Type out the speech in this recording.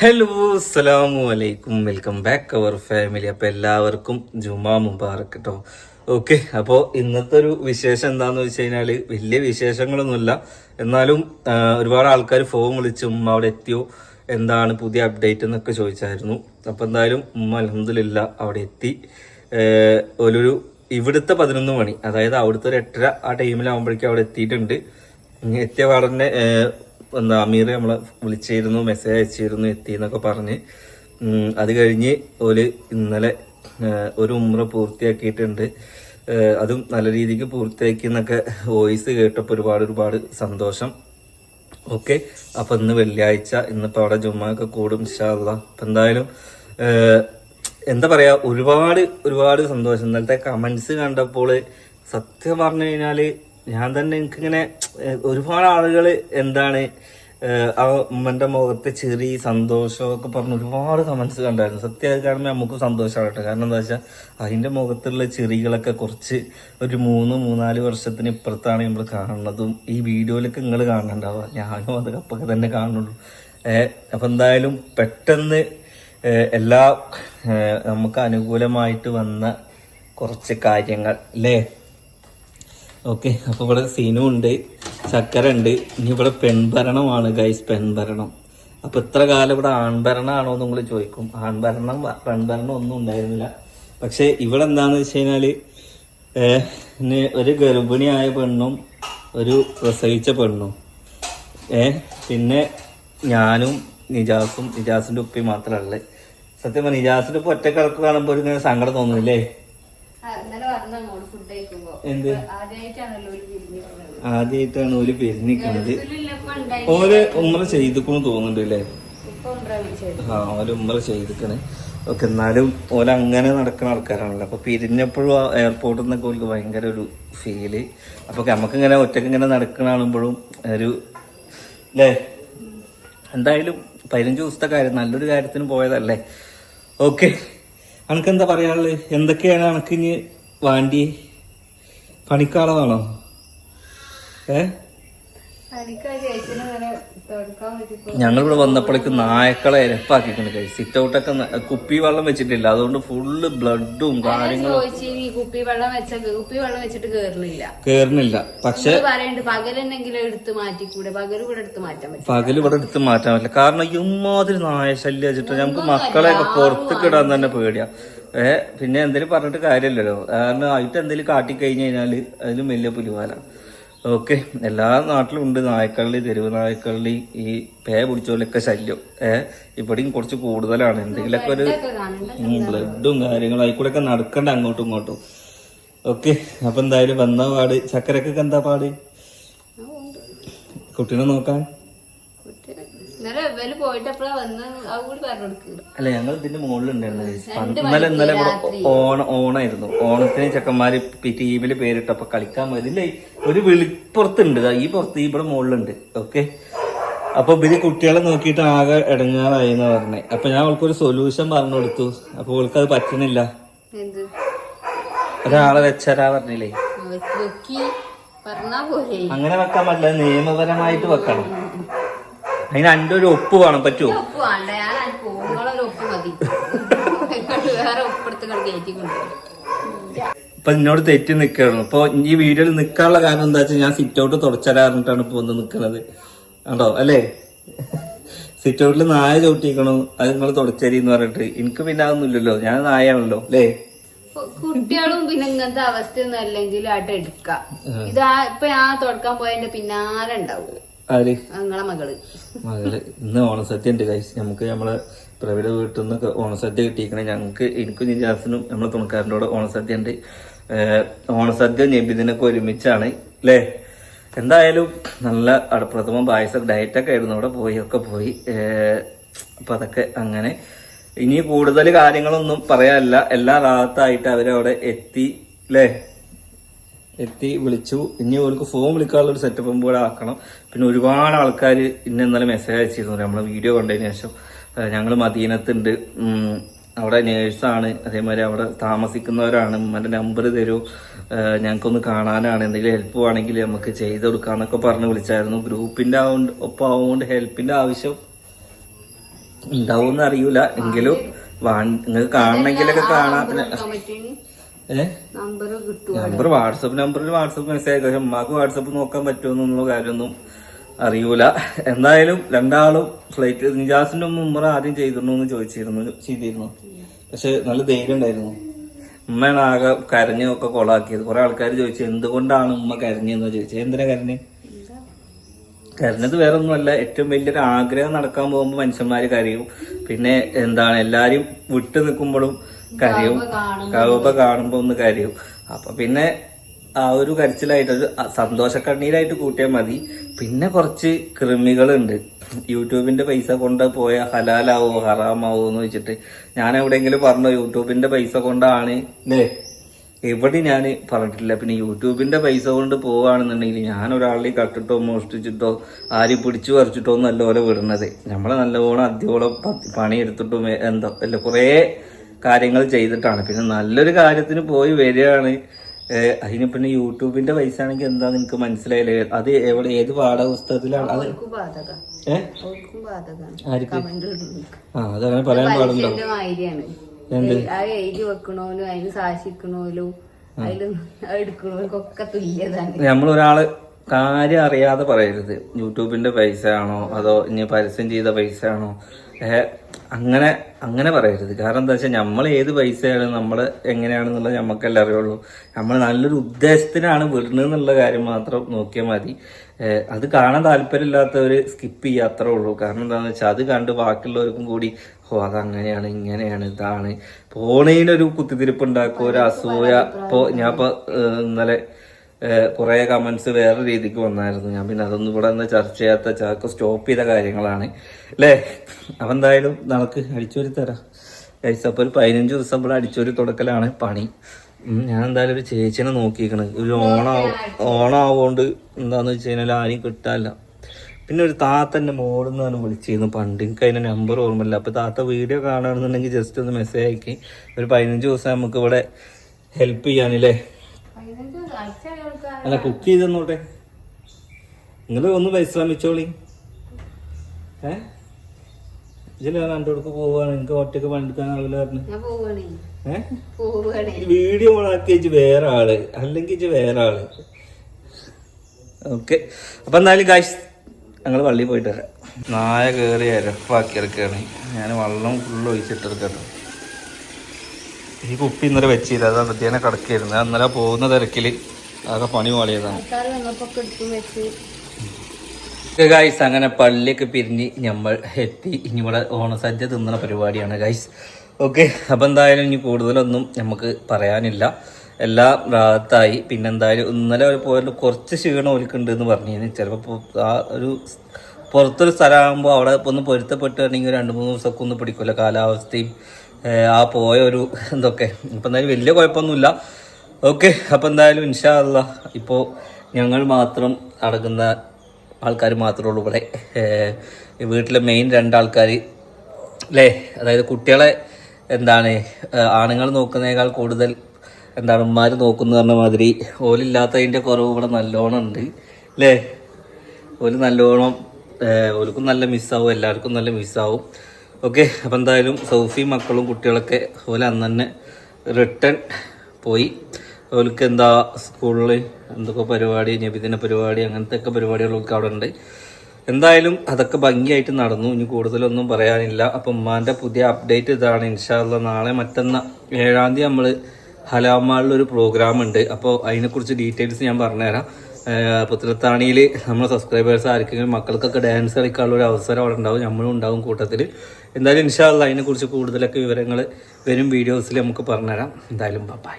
Hello അസ്സലാമു അലൈക്കും welcome back അവർ family അപ്പോൾ എല്ലാവർക്കും ജുമാ മുബാറക് കേട്ടോ ഓക്കെ അപ്പോൾ ഇന്നത്തെ ഒരു വിശേഷം എന്താണെന്ന് വെച്ച് കഴിഞ്ഞാൽ വലിയ വിശേഷങ്ങളൊന്നുമില്ല. എന്നാലും ഒരുപാട് ആൾക്കാർ ഫോൺ വിളിച്ച് ഉമ്മ അവിടെ എത്തിയോ? എന്താണ് പുതിയ അപ്ഡേറ്റ് എന്നൊക്കെ ചോദിച്ചായിരുന്നു. അപ്പോൾ എന്തായാലും ഉമ്മ അലഹമില്ല അവിടെ എത്തി. ഒരു ഇവിടുത്തെ പതിനൊന്ന് മണി അതായത് അവിടുത്തെ ഒരു എട്ടര ആ ടൈമിലാകുമ്പോഴേക്കും അവിടെ എത്തിയിട്ടുണ്ട്. എത്തിയ പാടന്നെ എന്താ അമീർ നമ്മളെ വിളിച്ചിരുന്നു മെസ്സേജ് അയച്ചിരുന്നു എത്തി എന്നൊക്കെ പറഞ്ഞ് അത് കഴിഞ്ഞ് ഒരു ഇന്നലെ ഒരു ഉമ്ര പൂർത്തിയാക്കിയിട്ടുണ്ട്. അതും നല്ല രീതിക്ക് പൂർത്തിയാക്കി എന്നൊക്കെ വോയിസ് കേട്ടപ്പോൾ ഒരുപാട് ഒരുപാട് സന്തോഷം. ഓക്കെ അപ്പൊ ഇന്ന് വെള്ളിയാഴ്ച ഇന്നിപ്പോ അവിടെ ജുമ്മൊക്കെ കൂടും ഇൻഷാല്ല അപ്പൊ എന്തായാലും എന്താ പറയാ ഒരുപാട് ഒരുപാട് സന്തോഷം. ഇന്നലത്തെ കമന്റ്സ് കണ്ടപ്പോൾ സത്യം പറഞ്ഞു കഴിഞ്ഞാൽ ഞാൻ തന്നെ എനിക്കിങ്ങനെ ഒരുപാട് ആളുകൾ എന്താണ് ആ ഉമ്മന്റെ മുഖത്തെ ചെറിയ സന്തോഷമൊക്കെ പറഞ്ഞ് ഒരുപാട് കമൻസ് കണ്ടായിരുന്നു. സത്യം കാണുമ്പോൾ നമുക്ക് സന്തോഷമാണ് കേട്ടോ കാരണം എന്താ വെച്ചാൽ അതിന്റെ മുഖത്തുള്ള ചെറികളൊക്കെ കുറച്ച് ഒരു മൂന്ന് മൂന്നാൽ വർഷത്തിന് ഇപ്പുറത്താണ് നമ്മൾ കാണുന്നതും ഈ വീഡിയോയിലൊക്കെ നിങ്ങൾ കാണുന്നുണ്ടാവുക. ഞാനും അത് അപ്പൊക്കെ തന്നെ കാണുള്ളൂ അപ്പം എന്തായാലും പെട്ടെന്ന് എല്ലാ നമുക്ക് അനുകൂലമായിട്ട് വന്ന കുറച്ച് കാര്യങ്ങൾ അല്ലേ ഓക്കെ അപ്പൊ ഇവിടെ സീനും ഉണ്ട് ചക്കര ഉണ്ട് ഇനി ഇവിടെ പെൺഭരണമാണ് ഗൈസ് പെൺഭരണം. അപ്പൊ ഇത്ര കാലം ഇവിടെ ആൺഭരണമാണോ എന്ന് നിങ്ങൾ ചോദിക്കും. ആൺഭരണം പെൺഭരണം ഒന്നും ഉണ്ടായിരുന്നില്ല. പക്ഷെ ഇവിടെ എന്താന്ന് വെച്ച് കഴിഞ്ഞാൽ ഒരു ഗർഭിണിയായ പെണ്ണും ഒരു പ്രസവിച്ച പെണ്ണും. ഏ പിന്നെ ഞാനും നിജാസും നിജാസിന്റെ ഉപ്പി മാത്രമല്ലേ സത്യം പറഞ്ഞാൽ നിജാസിന്റെ ഉപ്പ് ഒറ്റക്കിടക്ക് കാണുമ്പോൾ ഇങ്ങനെ സങ്കടം തോന്നുന്നില്ലേ ആ, ഇന്നലെ പറഞ്ഞു അങ്ങോട്ട് ഫുഡ് കഴിക്കുമ്പോ എന്ത്? ആദ്യമായിട്ടാണ് ഓൽ പെരിഞ്ഞിക്കണത് ഓര് ഉമ്മറ ചെയ്തിക്കണു തോന്നുന്നുണ്ട് അല്ലേ? ആ ഓൽ ഉമ്മറ ചെയ്തിക്കണേ. ഓക്കെ എന്നാലും ഓല അങ്ങനെ നടക്കുന്ന ആൾക്കാരാണല്ലോ. അപ്പൊ പിരിഞ്ഞപ്പോഴും എയർപോർട്ടിൽ നിന്നൊക്കെ ഓർക്ക് ഭയങ്കര ഒരു ഫീൽ അപ്പൊ നമുക്ക് ഇങ്ങനെ ഒറ്റയ്ക്ക് ഇങ്ങനെ നടക്കുന്ന ആളുമ്പോഴും ഒരു അല്ലേ എന്തായാലും പതിനഞ്ച് ദിവസത്തെ കാര്യം നല്ലൊരു കാര്യത്തിന് പോയതല്ലേ? ഓക്കെ. അനക്ക് എന്താ പറയാനുള്ളത്? എന്തൊക്കെയാണ് അനക്കിഞ്ഞ് വാണ്ടി. പണിക്കാളതാണോ ഏ? ഞങ്ങളിവിടെ വന്നപ്പോഴേക്ക് നായക്കളെ ഇരപ്പാക്കിട്ടുണ്ട് കൈ. സിറ്റ് ഔട്ടൊക്കെ കുപ്പി വെള്ളം വെച്ചിട്ടില്ല. അതുകൊണ്ട് ഫുള്ള് ബ്ലഡും കാര്യങ്ങളും കുപ്പി വെള്ളം വെച്ച കുപ്പി വെള്ളം വെച്ചിട്ട് കേറുന്നില്ല കേറുന്നില്ല പക്ഷെ പകലെന്തെങ്കിലും എടുത്ത് മാറ്റിക്കൂടെ? പകൽ ഇവിടെ എടുത്ത് മാറ്റാൻ പറ്റും പകൽ ഇവിടെ എടുത്ത് മാറ്റാൻ പറ്റില്ല. കാരണം ഇമ്മാതിരി നായ ശല്യം വെച്ചിട്ട് നമുക്ക് മക്കളെയൊക്കെ പുറത്തേക്ക് ഇടാൻ തന്നെ പേടിയാ. ഏ പിന്നെ എന്തെങ്കിലും പറഞ്ഞിട്ട് കാര്യമില്ലല്ലോ കാരണം ആയിട്ട് എന്തെങ്കിലും കാട്ടിക്കഴിഞ്ഞ് കഴിഞ്ഞാൽ അതിലും വലിയ പുലിമാല ഓക്കെ എല്ലാ നാട്ടിലും ഉണ്ട്. നായ്ക്കള്ളി തെരുവ് നായ്ക്കള്ളി ഈ പേ പിടിച്ചോലൊക്കെ ശല്യം. ഏ ഇവിടെയും കുറച്ച് കൂടുതലാണ്. എന്തെങ്കിലുമൊക്കെ ഒരു ബ്ലഡും കാര്യങ്ങളും ആയിക്കൂടെ ഒക്കെ നടക്കണ്ട അങ്ങോട്ടും ഇങ്ങോട്ടും. ഓക്കെ അപ്പൊ എന്തായാലും വന്ന പാട്. ചക്കരക്കൊക്കെ എന്താ പാട്. കുട്ടീനെ നോക്കാൻ? ഇന്നലെ ഇവൽ പോയിട്ട് എപ്പോഴാ വന്ന്? അത് കൂടി പറഞ്ഞു കൊടുക്കുക അല്ല ഞങ്ങൾ ഇതിന്റെ മുകളിലുണ്ടായിരുന്നു ഇന്നലെ ഇന്നലെ ഇവിടെ ഓണ ഓണായിരുന്നു. ഓണത്തിന് ചെക്കന്മാര് ടീമിൽ പേരിട്ടപ്പോ കളിക്കാൻ ഇല്ലേ ഒരു വെളിപ്പുറത്തുണ്ട്. ഈ പുറത്ത് ഇവിടെ മുകളിലുണ്ട്. ഓക്കെ അപ്പൊ ഇവർ കുട്ടികളെ നോക്കിയിട്ട് ആകെ ഇടങ്ങാറായി എന്ന് പറഞ്ഞേ. അപ്പൊ ഞാൻ അവൾക്ക് ഒരു സൊല്യൂഷൻ പറഞ്ഞു കൊടുത്തു അപ്പൊ അവൾക്ക് അത് പറ്റണില്ല. ഒരാളെ വെച്ചരാ പറഞ്ഞില്ലേ? അങ്ങനെ വെക്കാൻ പറ്റില്ല. നിയമപരമായിട്ട് വെക്കണം. അതിന് അന്റെ ഒരു ഒപ്പ് വേണം പറ്റുമോ ഒപ്പ് വേണ്ട. ഞാൻ പോകുമ്പോഴൊരു ഒപ്പ് മതി. ഇങ്ങോട്ട് വേറെ ഒപ്പെടുത്ത് കളി കയറ്റി കൊണ്ടുപോകും ഇപ്പൊ എന്നോട് തെറ്റി നിൽക്കുകയായിരുന്നു ഇപ്പൊ ഈ വീഡിയോയിൽ നിൽക്കാനുള്ള കാരണം എന്താ വെച്ചാൽ ഞാൻ സിറ്റ് ഔട്ട് തുടച്ചരാറിഞ്ഞിട്ടാണ് ഇപ്പൊ വന്ന് നിൽക്കുന്നത് കണ്ടോ? അല്ലേ? സിറ്റ് ഔട്ടിൽ നായ ചവിട്ടിക്കണു അത് നിങ്ങൾ തുടച്ചരി എന്ന് പറഞ്ഞിട്ട്. എനിക്ക് പിന്നെ അതൊന്നുമില്ലല്ലോ ഞാൻ നായാണല്ലോ അല്ലേ? കുട്ടികളും പിന്നെ ഇങ്ങനത്തെ അവസ്ഥയൊന്നും അല്ലെങ്കിൽ ആയിട്ട് എടുക്കാം. ഇത് ആ ഇപ്പൊ ഞാൻ തുടക്കാൻ പോയതിന്റെ പിന്നാലെ ഉണ്ടാവും ആര്? മകൾ. മകൾ. ഇന്ന് ഓണസദ്യ ഉണ്ട് കൈസ് നമുക്ക് നമ്മളെ പ്രവിയുടെ വീട്ടിൽ നിന്ന് ഓണസദ്യ കിട്ടിയിരിക്കണേ. ഞങ്ങൾക്ക് എനിക്കും നിജാസിനും നമ്മളെ തുണക്കാരന്റെ കൂടെ ഓണസദ്യ ഉണ്ട് ഓണസദ്യ നബിദിനൊക്കെ ഒരുമിച്ചാണ് അല്ലേ എന്തായാലും നല്ല അടപ്രഥമ പായസം ഡയറ്റൊക്കെ ആയിരുന്നു. അവിടെ പോയി ഒക്കെ പോയി. അപ്പം അപ്പൊ അതൊക്കെ അങ്ങനെ. ഇനി കൂടുതൽ കാര്യങ്ങളൊന്നും പറയാനില്ല. എല്ലാ റാത്തായിട്ട് അവരവിടെ എത്തി അല്ലേ എത്തി വിളിച്ചു. ഇനി അവർക്ക് ഫോം വിളിക്കാനുള്ള ഒരു സെറ്റപ്പും കൂടെ ആക്കണം. പിന്നെ ഒരുപാട് ആൾക്കാർ ഇന്ന് ഇന്നലെ മെസ്സേജ് അയച്ചിരുന്നു. നമ്മളെ വീഡിയോ കണ്ടതിന് ശേഷം. ഞങ്ങൾ മദീനത്തുണ്ട്. അവിടെ നേഴ്സാണ് അതേമാതിരി അവിടെ താമസിക്കുന്നവരാണ്. ഉമ്മന്റെ നമ്പർ തരൂ. ഞങ്ങൾക്കൊന്ന് കാണാനാണ്. എന്തെങ്കിലും ഹെൽപ്പ് വേണമെങ്കിൽ നമുക്ക് ചെയ്ത് കൊടുക്കാന്നൊക്കെ പറഞ്ഞ് വിളിച്ചായിരുന്നു. ഗ്രൂപ്പിന്റെ ആവുകൊണ്ട് ഒപ്പം ആവുകൊണ്ട് ഹെൽപ്പിന്റെ ആവശ്യം ഉണ്ടാവും അറിയൂല. എങ്കിലും നിങ്ങൾക്ക് കാണണമെങ്കിലൊക്കെ കാണാം. പിന്നെ ഏഹ് നമ്പർ വാട്സപ്പ് നമ്പറിൽ വാട്സപ്പ് മെസ്സേജ് പക്ഷെ ഉമ്മാക്ക് വാട്സപ്പ് നോക്കാൻ പറ്റുമെന്നുള്ള കാര്യമൊന്നും അറിയൂല. എന്തായാലും രണ്ടാളും ഫ്ലൈറ്റ് നിജാസിന്റെ ഉമ്മ ഉമ്മറ ആദ്യം ചെയ്തിരുന്നു എന്ന് ചോദിച്ചിരുന്നു ചെയ്തിരുന്നു. പക്ഷെ നല്ല ധൈര്യം ഉണ്ടായിരുന്നു. ഉമ്മയാണ് ആകെ കരഞ്ഞൊക്കെ കൊളാക്കിയത് കുറെ ആൾക്കാർ ചോദിച്ചു എന്തുകൊണ്ടാണ് ഉമ്മ കരഞ്ഞെന്ന്? ചോദിച്ചത് എന്തിനാ കരഞ്ഞ്? കരഞ്ഞത് വേറെ ഒന്നുമല്ല ഏറ്റവും വലിയൊരു ആഗ്രഹം നടക്കാൻ പോകുമ്പോൾ മനുഷ്യന്മാർ കരയും. പിന്നെ എന്താണ് എല്ലാരും വിട്ടു നിൽക്കുമ്പോഴും കരയും കവുമ്പ കാണുമ്പോ ഒന്ന് കരയും അപ്പൊ പിന്നെ ആ ഒരു കരച്ചിലായിട്ട് സന്തോഷക്കണ്ണീരായിട്ട് സന്തോഷ കണ്ണീരായിട്ട് കൂട്ടിയാൽ മതി. പിന്നെ കുറച്ച് കൃമികളുണ്ട്. യൂട്യൂബിന്റെ പൈസ കൊണ്ട് പോയ ഹലാലാവോ ഹറാമാവോ എന്ന് വെച്ചിട്ട് ഞാൻ എവിടെയെങ്കിലും പറഞ്ഞു യൂട്യൂബിന്റെ പൈസ കൊണ്ടാണ്? അല്ലേ എവിടെ ഞാൻ പറഞ്ഞിട്ടില്ല. പിന്നെ യൂട്യൂബിന്റെ പൈസ കൊണ്ട് പോവുകയാണെന്നുണ്ടെങ്കിൽ ഞാൻ ഒരാളെ കട്ടിട്ടോ മോഷ്ടിച്ചിട്ടോ ആരും പിടിച്ചു പറിച്ചിട്ടോ നല്ലപോലെ വിടുന്നത്. നമ്മളെ നല്ലപോലെ അധ്യോളം പണിയെടുത്തിട്ടും എന്തോ അല്ല കുറേ കാര്യങ്ങൾ ചെയ്തിട്ടാണ്. പിന്നെ നല്ലൊരു കാര്യത്തിന് പോയി വരികയാണ്. അതിന് പിന്നെ യൂട്യൂബിന്റെ പൈസ ആണെങ്കിൽ എന്താ നിനക്ക് മനസ്സിലായില്ലേ? അത് എവിടെ ഏത് പാഠപുസ്തകത്തിലാണ് അത് ആർക്ക്? ആ അതങ്ങനെ പറയാൻ പാടുണ്ടോ? നമ്മളൊരാൾ കാര്യം അറിയാതെ പറയരുത്. യൂട്യൂബിന്റെ പൈസ ആണോ അതോ ഇനി പരസ്യം ചെയ്ത പൈസ ആണോ അങ്ങനെ അങ്ങനെ പറയരുത്. കാരണം എന്താ വെച്ചാൽ നമ്മൾ ഏത് പൈസയാണ് നമ്മൾ എങ്ങനെയാണെന്നുള്ളത് നമുക്കല്ലേ അറിയുള്ളൂ. നമ്മൾ നല്ലൊരു ഉദ്ദേശത്തിനാണ് വിടുന്നത് എന്നുള്ള കാര്യം മാത്രം നോക്കിയാൽ മതി. അത് കാണാൻ താല്പര്യമില്ലാത്തവർ സ്കിപ്പ് ചെയ്യുക അത്രേ ഉള്ളൂ. കാരണം എന്താണെന്ന് വെച്ചാൽ അത് കണ്ട് ബാക്കിയുള്ളവർക്കും കൂടി ഓ അതങ്ങനെയാണ് ഇങ്ങനെയാണ് ഇതാണ്. പോണേനൊരു കുത്തിത്തിരിപ്പ് ഉണ്ടാക്കുക ഒരു അസൂയ. ഇപ്പോൾ ഞാൻ ഇപ്പോൾ ഇന്നലെ കുറേ കമൻസ് വേറെ രീതിക്ക് വന്നായിരുന്നു. ഞാൻ പിന്നെ അതൊന്നും ഇവിടെ നിന്ന് ചർച്ച ചെയ്യാത്ത ചാക്ക് സ്റ്റോപ്പ് ചെയ്ത കാര്യങ്ങളാണ്. അല്ലേ അപ്പം എന്തായാലും നമുക്ക് അടിച്ചൊരു തരാം. ഗൈസ് അപ്പോൾ ഒരു പതിനഞ്ച് ദിവസം ഇവിടെ അടിച്ചൊരു തുടക്കലാണ് പണി. ഞാൻ എന്തായാലും ഒരു ചേച്ചിനെ നോക്കിയിരിക്കണ്. ഒരു ഓണാവും ഓണാവുകൊണ്ട് എന്താന്ന് വെച്ച് കഴിഞ്ഞാൽ ആരെയും കിട്ടാനില്ല. പിന്നെ ഒരു താത്തന്റെ മോളിൽ നിന്നാണ് വിളിച്ചിരുന്നു പണ്ട്. എനിക്ക് അതിന്റെ നമ്പർ ഓർമ്മയില്ല. അപ്പോൾ താത്ത വീഡിയോ കാണുകയാണെന്നുണ്ടെങ്കിൽ ജസ്റ്റ് ഒന്ന് മെസ്സേജ് അയക്കി. ഒരു പതിനഞ്ച് ദിവസം നമുക്ക് ഇവിടെ ഹെൽപ്പ് ചെയ്യാനില്ലേ? അല്ല കുക്ക് ചെയ്ത് തന്നോട്ടെ. നിങ്ങൾ ഒന്ന് പരിശ്രമിച്ചോളി ഏ? ഇതിൽ ഞാൻ എന്റെ പോവുകയാണ്. പോവാണ് എനിക്ക് ഒറ്റയ്ക്ക് പണിയെടുക്കാനാവില്ല പറഞ്ഞു വീഡിയോ ഓണാക്കി വെച്ച് വേറെ ആൾ. അല്ലെങ്കിൽ വേറെ ആൾ. ഓക്കെ. അപ്പൊ എന്തായാലും കാശ് ഞങ്ങൾ പള്ളി പോയിട്ട് വരാം. നായ കയറി അരപ്പാക്കി ഇറക്കുകയാണ് ഞാൻ വെള്ളം ഫുള്ള് ഒഴിച്ചിട്ടെടുക്കട്ടോ. ഈ കുപ്പി ഇന്നലെ വെച്ചില്ല. അത് വൃത്തിയാനെ കിടക്കായിരുന്നു. അന്നലെ ഇന്നലെ പോകുന്ന തിരക്കിൽ അതൊക്കെ പണി പാളിയതാണ്. ഗൈസ് അങ്ങനെ പള്ളിയൊക്കെ പിരിഞ്ഞ് നമ്മൾ എത്തി. ഇനി ഇവിടെ ഓണസദ്യ തിന്നുന്ന പരിപാടിയാണ് ഗൈസ് ഓക്കെ അപ്പം എന്തായാലും ഇനി കൂടുതലൊന്നും നമുക്ക് പറയാനില്ല. എല്ലാം റാത്തായി. പിന്നെ എന്തായാലും ഇന്നലെ ഒരു പോയിട്ട് കുറച്ച് ക്ഷീണം ഒലിക്കുന്നുണ്ട് എന്ന് പറഞ്ഞിരുന്നു ചിലപ്പോൾ ആ ഒരു പുറത്തൊരു സ്ഥലമാകുമ്പോൾ അവിടെ ഒന്ന് പൊരുത്തപ്പെട്ടുണ്ടെങ്കിൽ രണ്ട് മൂന്ന് ദിവസമൊക്കെ ഒന്ന് പിടിക്കില്ല കാലാവസ്ഥയും ആ പോയ ഒരു എന്തൊക്കെ ഇപ്പം എന്തായാലും വലിയ കുഴപ്പമൊന്നുമില്ല. ഓക്കെ അപ്പം എന്തായാലും ഇൻഷാല്ല ഇപ്പോൾ ഞങ്ങൾ മാത്രം അടങ്ങുന്ന ആൾക്കാർ മാത്രമേ ഉള്ളൂ ഇവിടെ. വീട്ടിലെ മെയിൻ രണ്ടാൾക്കാർ അല്ലേ അതായത് കുട്ടികളെ എന്താണ് ആണുങ്ങൾ നോക്കുന്നതിനേക്കാൾ കൂടുതൽ എന്താണ് ഉമ്മാർ നോക്കുന്ന പറഞ്ഞ മാതിരി ഓലില്ലാത്തതിന്റെ കുറവ് ഇവിടെ നല്ലോണം ഉണ്ട്. അല്ലേ ഓൽ നല്ലോണം ഓൽക്കും നല്ല മിസ്സാവും എല്ലാവർക്കും നല്ല മിസ്സാവും ഓക്കെ അപ്പം എന്തായാലും സൗഫി മക്കളും കുട്ടികളൊക്കെ ഓല അന്ന് തന്നെ റിട്ടേൺ പോയി. ഓൽക്ക് എന്താ സ്കൂളിൽ എന്തൊക്കെ പരിപാടി നബിദിന പരിപാടി അങ്ങനത്തെ ഒക്കെ പരിപാടികളൊക്കെ അവിടെ ഉണ്ട്. എന്തായാലും അതൊക്കെ ഭംഗിയായിട്ട് നടന്നു. ഇനി കൂടുതലൊന്നും പറയാനില്ല. അപ്പം ഉമ്മാന്റെ പുതിയ അപ്ഡേറ്റ് ഇതാണ്. ഇൻഷാല്ല നാളെ മറ്റന്ന ഏഴാം തീയതി നമ്മൾ ഹലാമാളിലൊരു പ്രോഗ്രാം ഉണ്ട്. അപ്പോൾ അതിനെക്കുറിച്ച് ഡീറ്റെയിൽസ് ഞാൻ പറഞ്ഞുതരാം. പുത്രത്താണിയിൽ നമ്മൾ സബ്സ്ക്രൈബേഴ്സ് ആർക്കെങ്കിലും മക്കൾക്കൊക്കെ ഡാൻസ് കളിക്കാനുള്ള ഒരു അവസരം അവിടെ ഉണ്ടാവും നമ്മളും ഉണ്ടാവും കൂട്ടത്തിൽ എന്തായാലും ഇൻഷാല്ല അതിനെക്കുറിച്ച് കൂടുതലൊക്കെ വിവരങ്ങൾ വരും വീഡിയോസിൽ നമുക്ക് പറഞ്ഞുതരാം. എന്തായാലും ബൈ